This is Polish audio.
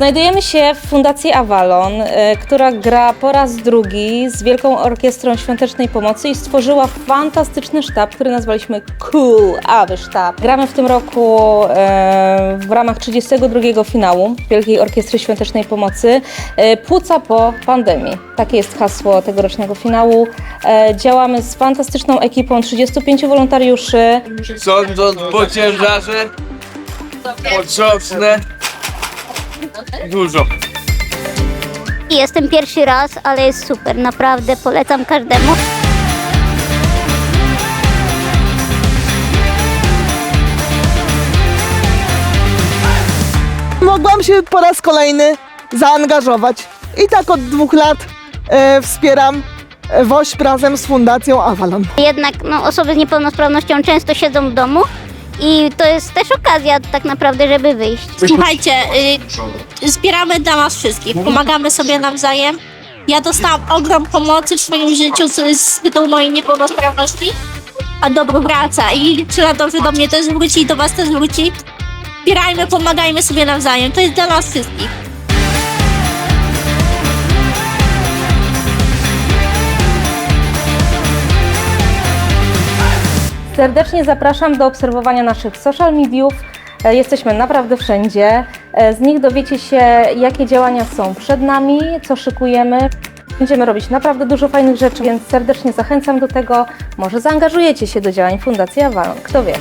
Znajdujemy się w Fundacji Avalon, e, która gra po raz drugi z Wielką Orkiestrą Świątecznej Pomocy i stworzyła fantastyczny sztab, który nazwaliśmy Cool Awy Sztab. Gramy w tym roku e, w ramach 32 finału Wielkiej Orkiestry Świątecznej Pomocy e, Płuca po pandemii. Takie jest hasło tegorocznego finału. Działamy z fantastyczną ekipą 35 wolontariuszy. Sądząc po ciężarze, potrząsnę dużo. Jestem pierwszy raz, ale jest super, naprawdę polecam każdemu. mogłam się po raz kolejny zaangażować. I tak od dwóch lat e, wspieram e, WOŚP razem z Fundacją Avalon. Jednak no, osoby z niepełnosprawnością często siedzą w domu i to jest też okazja tak naprawdę, żeby wyjść. Słuchajcie, y, zbieramy dla nas wszystkich, pomagamy sobie nawzajem. Ja dostałam ogrom pomocy w swoim życiu z, z tytułu mojej niepełnosprawności, a dobro wraca i liczę na to, że do mnie też wróci i do was też wróci. Wspierajmy, pomagajmy sobie nawzajem, to jest dla nas wszystkich. Serdecznie zapraszam do obserwowania naszych social mediów. E, Jesteśmy naprawdę wszędzie. E, Z nich dowiecie się, jakie działania są przed nami, co szykujemy. Będziemy robić naprawdę dużo fajnych rzeczy, więc serdecznie zachęcam do tego. Może zaangażujecie się do działań Fundacji Avalon, kto wie.